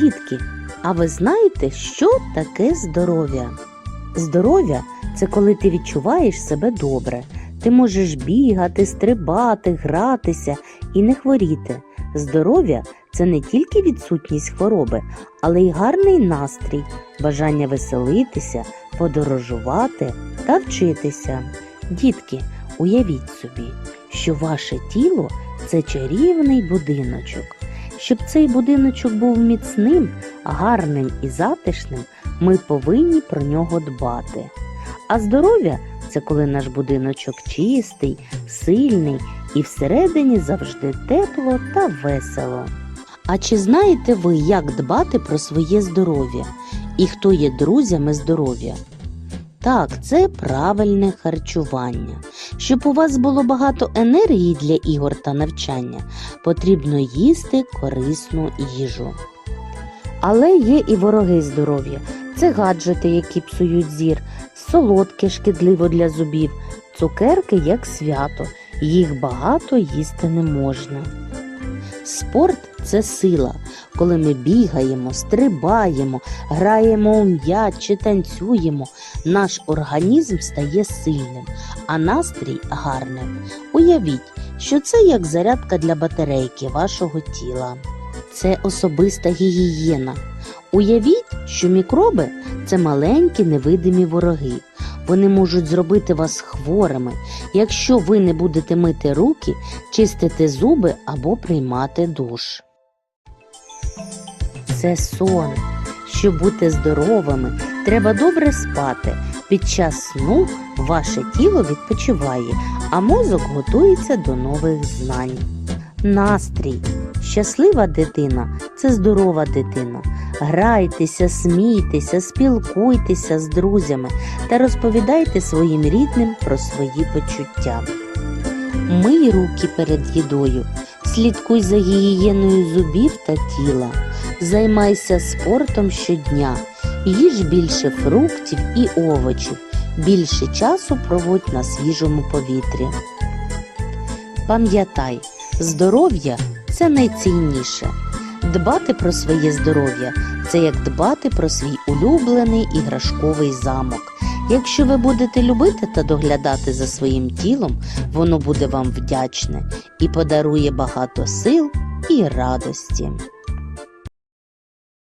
Дітки, а ви знаєте, що таке здоров'я? Здоров'я це коли ти відчуваєш себе добре. Ти можеш бігати, стрибати, гратися і не хворіти. Здоров'я це не тільки відсутність хвороби, але й гарний настрій, бажання веселитися, подорожувати та вчитися. Дітки, уявіть собі, що ваше тіло це чарівний будиночок. Щоб цей будиночок був міцним, гарним і затишним, ми повинні про нього дбати. А здоров'я це коли наш будиночок чистий, сильний і всередині завжди тепло та весело. А чи знаєте ви, як дбати про своє здоров'я і хто є друзями здоров'я? Так, це правильне харчування. Щоб у вас було багато енергії для ігор та навчання, потрібно їсти корисну їжу. Але є і вороги здоров'я. Це гаджети, які псують зір, солодке шкідливо для зубів, цукерки як свято, їх багато їсти не можна. Спорт це сила, коли ми бігаємо, стрибаємо, граємо у м'яч чи танцюємо, наш організм стає сильним, а настрій гарним. Уявіть, що це як зарядка для батарейки вашого тіла. Це особиста гігієна. Уявіть, що мікроби це маленькі невидимі вороги. Вони можуть зробити вас хворими, якщо ви не будете мити руки, чистити зуби або приймати душ. Це сон. Щоб бути здоровими, треба добре спати. Під час сну ваше тіло відпочиває, а мозок готується до нових знань. Настрій. Щаслива дитина це здорова дитина. Грайтеся, смійтеся, спілкуйтеся з друзями та розповідайте своїм рідним про свої почуття. Мий руки перед їдою, слідкуй за гігієною зубів та тіла, займайся спортом щодня, їж більше фруктів і овочів, більше часу проводь на свіжому повітрі. Пам'ятай, здоров'я це найцінніше. Дбати про своє здоров'я це як дбати про свій улюблений іграшковий замок. Якщо ви будете любити та доглядати за своїм тілом, воно буде вам вдячне і подарує багато сил і радості.